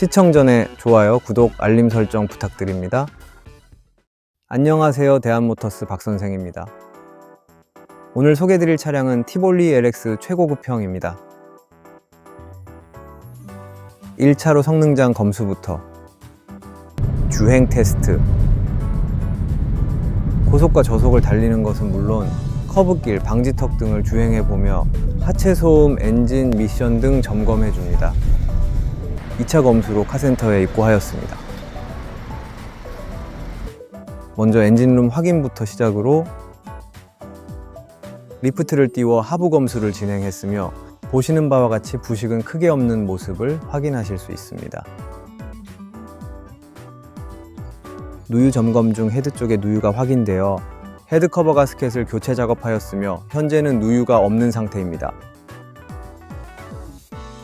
시청 전에 좋아요, 구독, 알림 설정 부탁드립니다. 안녕하세요. 대한모터스 박선생입니다. 오늘 소개드릴 차량은 티볼리 LX 최고급형입니다. 1차로 성능장 검수부터 주행 테스트 고속과 저속을 달리는 것은 물론 커브길, 방지턱 등을 주행해 보며 하체 소음, 엔진, 미션 등 점검해 줍니다. 2차 검수로 카센터에 입고하였습니다. 먼저 엔진룸 확인부터 시작으로 리프트를 띄워 하부 검수를 진행했으며 보시는 바와 같이 부식은 크게 없는 모습을 확인하실 수 있습니다. 누유 점검 중 헤드 쪽에 누유가 확인되어 헤드 커버 가스켓을 교체 작업하였으며 현재는 누유가 없는 상태입니다.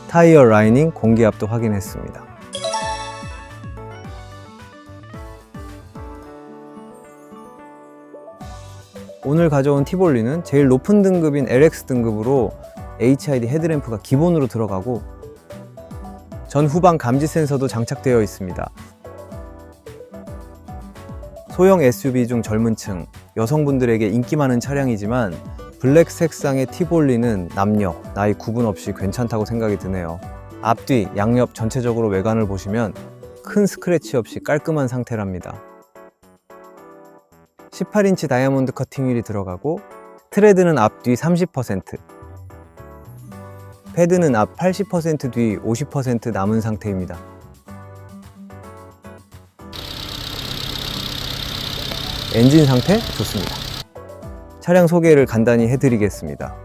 타이어 라이닝 공기압도 확인했습니다. 오늘 가져온 티볼리는 제일 높은 등급인 LX 등급으로 HID 헤드램프가 기본으로 들어가고 전 후방 감지 센서도 장착되어 있습니다. 소형 SUV 중 젊은 층, 여성분들에게 인기 많은 차량이지만 블랙 색상의 티볼리는 남녀, 나이 구분 없이 괜찮다고 생각이 드네요. 앞뒤, 양옆 전체적으로 외관을 보시면 큰 스크래치 없이 깔끔한 상태랍니다. 18인치 다이아몬드 커팅 휠이 들어가고 트레드는 앞뒤 30%, 패드는 앞 80%, 뒤 50% 남은 상태입니다. 엔진 상태 좋습니다. 차량 소개를 간단히 해드리겠습니다.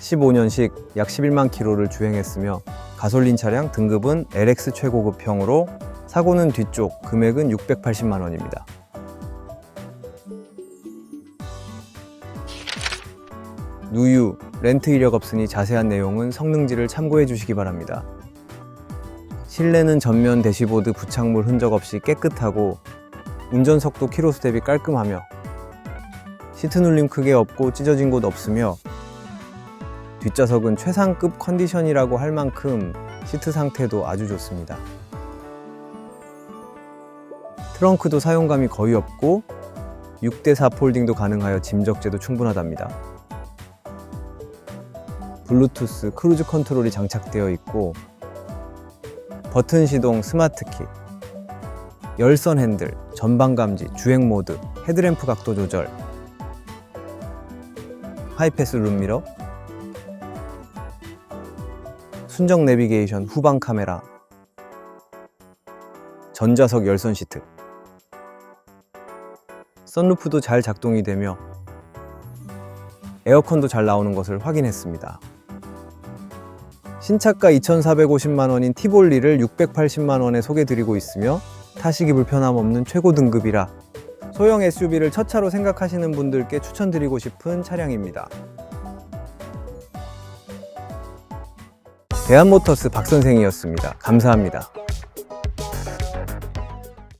15년식 약 11만 킬로를 주행했으며 가솔린 차량 등급은 LX 최고급형으로 사고는 뒤쪽 금액은 680만 원입니다. 누유, 렌트 이력 없으니 자세한 내용은 성능지를 참고해 주시기 바랍니다. 실내는 전면 대시보드 부착물 흔적 없이 깨끗하고 운전석도 키로수 대비 깔끔하며 시트 눌림 크게 없고 찢어진 곳 없으며 뒷좌석은 최상급 컨디션이라고 할 만큼 시트 상태도 아주 좋습니다. 트렁크도 사용감이 거의 없고 6대4 폴딩도 가능하여 짐 적재도 충분하답니다. 블루투스 크루즈 컨트롤이 장착되어 있고 버튼 시동 스마트 키 열선 핸들, 전방 감지, 주행 모드, 헤드램프 각도 조절, 하이패스 룸미러, 순정 내비게이션 후방 카메라, 전좌석 열선 시트, 선루프도 잘 작동이 되며 에어컨도 잘 나오는 것을 확인했습니다. 신차가 2,450만 원인 티볼리를 680만 원에 소개드리고 있으며 타시기 불편함 없는 최고 등급이라 소형 SUV를 첫 차로 생각하시는 분들께 추천드리고 싶은 차량입니다. 대한모터스 박선생이었습니다. 감사합니다.